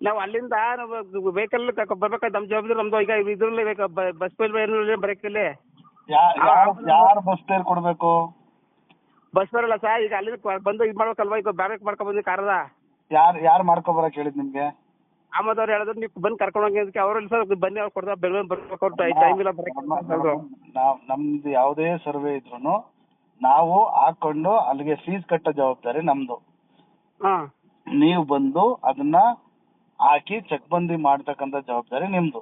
ನಾವು ಅಲ್ಲಿಂದ ನಾವು ವೆಹಿಕಲ್ ಬರ್ಬೇಕಾದ್ರೆ ನಮ್ಮ ಜವಾಬ್ದಾರಿ ನಮ್ದು. ಈಗ ಇದ್ರಲ್ಲಿ ಬಸ್ ಫೇರ್ ಬರೋಕ್ಕಿಲ್ಲ ಯಾರು ಯಾರು ಬಸ್ ಫೇರ್ ಕೊಡ್ಬೇಕು? ಬಸ್ ಬರಲ್ಲ ಸರ್ ಈಗ ಅಲ್ಲಿ ಬಂದು ಇದು ಮಾಡ್ಬೇಕಲ್ವಾ ಈಗ ಬ್ಯಾರೆಕ್ ಮಾಡ್ಕೊಂಡ್ ಬಂದ್ವಿ ಕಾರದ ಯಾರು ಯಾರು ಮಾಡ್ಕೊಬರಕ್ ಹೇಳಿದ್ ನಿಮ್ಗೆ? ಆಮದ್ ಅವ್ರು ಹೇಳಿದ್ರು ನೀವು ಬಂದು ಕರ್ಕೊಂಡು ಹೋಗಿ ಅದಕ್ಕೆ ಅವ್ರಲ್ಲಿ ಸರ್ ಬನ್ನಿ ಅವ್ರು ಕೊಡ್ತಾರೆ ಬೆಳಗ್ಗೆ ಬರ್ಬೇಕು ಟೈಮ್ ಇಲ್ಲ ನಮ್ದು ಯಾವುದೇ ಸರ್ವೆ ಇದ್ರು ನಾವು ಹಾಕೊಂಡು ಅಲ್ಲಿಗೆ ಫೀಸ್ ಕಟ್ಟೋ ಜವಾಬ್ದಾರಿ ನಮ್ದು. ಹಾಂ. ನೀವು ಬಂದು ಅದನ್ನ ಹಾಕಿ ಚೆಕ್ ಬಂದಿ ಮಾಡ್ತಕ್ಕಂತ ಜವಾಬ್ದಾರಿ ನಿಮ್ದು.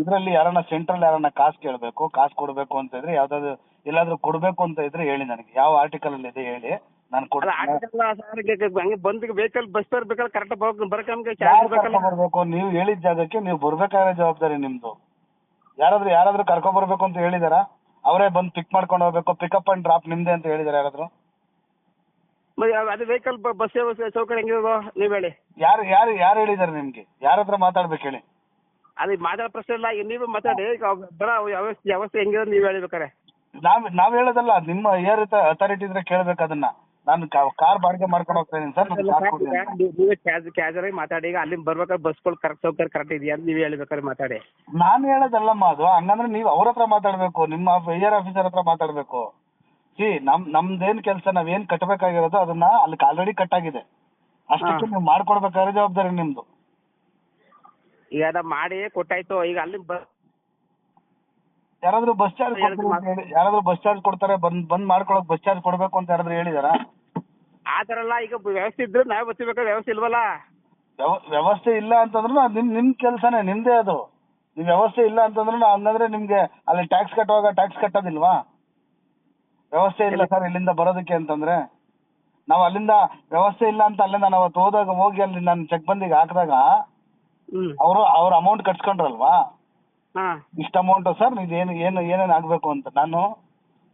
ಇದ್ರಲ್ಲಿ ಯಾರನ್ನ ಸೆಂಟ್ರಲ್ ಯಾರನ್ನ ಕಾಸ್ ಕೇಳ್ಬೇಕು ಕಾಸ್ ಕೊಡ್ಬೇಕು ಅಂತ ಇದ್ರೆ ಯಾವ್ದಾದ್ರು ಎಲ್ಲಾದ್ರೂ ಕೊಡ್ಬೇಕು ಅಂತ ಇದ್ರೆ ಹೇಳಿ ನನಗೆ. ಯಾವ ಆರ್ಟಿಕಲ್ ಅಲ್ಲಿ ಇದೆ ಹೇಳಿ ನಾನು ಬಂದು ವೆಹಿಕಲ್ ಬಸ್ ಬರ್ಬೇಕಾದ್ರೆ ಕರೆಕ್ಟ್ ಬರ್ಬೇಕು? ನೀವು ಹೇಳಿದ ಜಾಗಕ್ಕೆ ನೀವು ಬರ್ಬೇಕಾದ್ರೆ ಜವಾಬ್ದಾರಿ ನಿಮ್ದು. ಯಾರಾದ್ರೂ ಯಾರಾದ್ರೂ ಕರ್ಕೊಂಡ್ ಬರ್ಬೇಕು ಅಂತ ಹೇಳಿದಾರ? ಅವರೇ ಬಂದು ಪಿಕ್ ಮಾಡ್ಕೊಂಡು ಹೋಗ್ಬೇಕು ಪಿಕಪ್ ಅಂಡ್ ಡ್ರಾಪ್ ನಿಮ್ದೆ ಅಂತ ಹೇಳಿದಾರೆ ಯಾರಾದ್ರೂ? ಮತ್ತೆ ಅದು ವೆಹಿಕಲ್ ಬಸ್ ವ್ಯವಸ್ಥೆ ಸೌಕರ್ಯ ಹೆಂಗಿರೋದು ನೀವ್ ಹೇಳಿ. ಯಾರು ಯಾರು ಯಾರು ಹೇಳಿದಾರೆ ನಿಮ್ಗೆ? ಯಾರ ಹತ್ರ ಮಾತಾಡ್ಬೇಕು ಹೇಳಿ? ಅಲ್ಲಿ ಮಾತಾಡೋ ಪ್ರಶ್ನೆ ಇಲ್ಲ ಈಗ ನೀವು ಮಾತಾಡಿ ಬರ ಬರೋ ವ್ಯವಸ್ಥೆ ವ್ಯವಸ್ಥೆ ಹೆಂಗಿರೋದು ನೀವು ಹೇಳ್ಬೇಕಾರೆ. ನಾವ್ ನಾವ್ ಹೇಳೋದಲ್ಲ ನಿಮ್ಮ ಏರ್ ಅಥಾರಿಟಿ ಇದ್ರೆ ಕೇಳ್ಬೇಕು ಅದನ್ನ. ನಾನು ಕಾರ್ ಬಾಡಿಗೆ ಮಾಡ್ಕೊಂಡು ಹೋಗ್ತಾ ಇದೀನಿ ಸರ್ ನನ್ಗೆ ಕಾರ್ ಕೊಡಿ ಅಂತ. ನೀವೇ ಕ್ಯಾಜ್ ಕ್ಯಾಜರ್ ಆಗಿ ಮಾತಾಡಿ ಈಗ ಅಲ್ಲಿ ಬರ್ಬೇಕಾದ್ರೆ ಬಸ್ಗಳು ಕರೆಕ್ಟ್ ಸೌಕರ್ಯ ಕರೆಕ್ಟ್ ಇದೆಯಾ ಅಂತ ನೀವು ಹೇಳ್ಬೇಕಾದ್ರೆ ಮಾತಾಡಿ. ನಾನ್ ಹೇಳೋದಲ್ಲಮ್ಮ ಅದು ಹಂಗಂದ್ರೆ ನೀವು ಅವ್ರ ಹತ್ರ ಮಾತಾಡ್ಬೇಕು ನಿಮ್ಮ ಏರ್ ಆಫೀಸರ್ ಹತ್ರ ಮಾತಾಡ್ಬೇಕು. ಸಿ ನಮ್ ನಮ್ದೇನ್ ಕೆಲಸ ನಾವೇನ್ ಕಟ್ಟಬೇಕಾಗಿರೋದು ಅದನ್ನ ಅಲ್ಲಿ ಆಲ್ರೆಡಿ ಕಟ್ಟಾಗಿದೆ ಅಷ್ಟಕ್ಕೆ ಹಾ. ನೀವು ಮಾಡ್ಕೊಡ್ಬೇಕಾದ್ರೆ ಜವಾಬ್ದಾರಿ ನಿಮ್ದು. ಈಗ ಅದ ಮಾಡಿ ಕೊಟ್ಟಾಯ್ತು ಈಗ ಅಲ್ಲಿ ಯಾರಾದ್ರೂ ಬಸ್ ಚಾರ್ಜ್ ಯಾರಾದ್ರೂ ಬಸ್ ಚಾರ್ಜ್ ಕೊಡ್ತಾರೆ ಬಂದ್ ಬಂದ್ ಮಾಡ್ಕೊಳಕ್ ಬಸ್ ಚಾರ್ಜ್ ಕೊಡ್ಬೇಕು ಅಂತ ಯಾರಾದ್ರೂ ಹೇಳಿದಾರ? ಆ ಥರ ಎಲ್ಲ ಈಗ ವ್ಯವಸ್ಥೆ ಇದ್ರೆ ನಾವೇ ಬಸ್ಬೇಕಾದ್ರೆ ವ್ಯವಸ್ಥೆ ಇಲ್ವಲ್ಲ? ವ್ಯವಸ್ಥೆ ಇಲ್ಲ ಅಂತಂದ್ರೆ ನಿಮ್ ನಿಮ್ ಕೆಲ್ಸನೇ ನಿಮ್ದೇ ಅದು. ನಿಮ್ ವ್ಯವಸ್ಥೆ ಇಲ್ಲ ಅಂತಂದ್ರು ಹಂಗಂದ್ರೆ ನಿಮ್ಗೆ ಅಲ್ಲಿ ಟ್ಯಾಕ್ಸ್ ಕಟ್ಟುವಾಗ ಟ್ಯಾಕ್ಸ್ ಕಟ್ಟೋದಿಲ್ವಾ? ವ್ಯವಸ್ಥೆ ಇಲ್ಲ ಸರ್ ಇಲ್ಲಿಂದ ಬರೋದಕ್ಕೆ ಅಂತಂದ್ರೆ ನಾವು ಅಲ್ಲಿಂದ ವ್ಯವಸ್ಥೆ ಇಲ್ಲ ಅಂತ ಅಲ್ಲಿಂದ ನಾವು ಅವತ್ತು ಹೋದಾಗ ಹೋಗಿ ಅಲ್ಲಿ ನಾನು ಚೆಕ್ ಬಂದಿಗೆ ಹಾಕಿದಾಗ ಹ್ಮ್. ಅವರು ಅವ್ರ ಅಮೌಂಟ್ ಕಟ್ಸ್ಕೊಂಡ್ರಲ್ವಾ? ಇಷ್ಟು ಇಷ್ಟ ಅಮೌಂಟ್ ಸರ್ ಇದು ಏನು ಏನು ಏನೇನ್ ಆಗ್ಬೇಕು ಅಂತ ನಾನು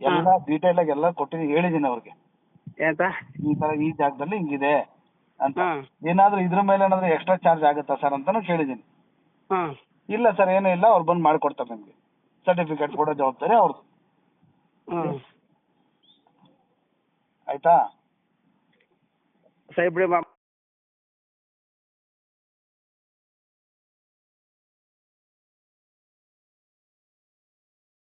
ಎಲ್ಲ ಡೀಟೇಲ್ ಆಗಿ ಎಲ್ಲ ಕೊಟ್ಟಿದ್ದೀನಿ ಹೇಳಿದ್ದೀನಿ ಅವ್ರಿಗೆ. ಈ ತರ ಈ ಜಾಗದಲ್ಲಿ ಹಿಂಗಿದೆ ಅಂತ. ಹಾಂ. ಏನಾದ್ರೂ ಇದ್ರ ಮೇಲೆ ಏನಾದ್ರೂ ಎಕ್ಸ್ಟ್ರಾ ಚಾರ್ಜ್ ಆಗುತ್ತಾ ಸರ್ ಅಂತಾನು ಕೇಳಿದ್ದೀನಿ ಹಾಂ. ಇಲ್ಲ ಸರ್ ಏನೂ ಇಲ್ಲ ಅವ್ರು ಬಂದು ಮಾಡ್ಕೊಡ್ತಾರೆ ನಿಮ್ಗೆ. ಸರ್ಟಿಫಿಕೇಟ್ ಕೊಡೋ ಜವಾಬ್ದಾರಿ ಅವ್ರದ್ದು ಹ್ಞೂ ಆಯ್ತಾ? ಸಾಹೇಬ್ರೆ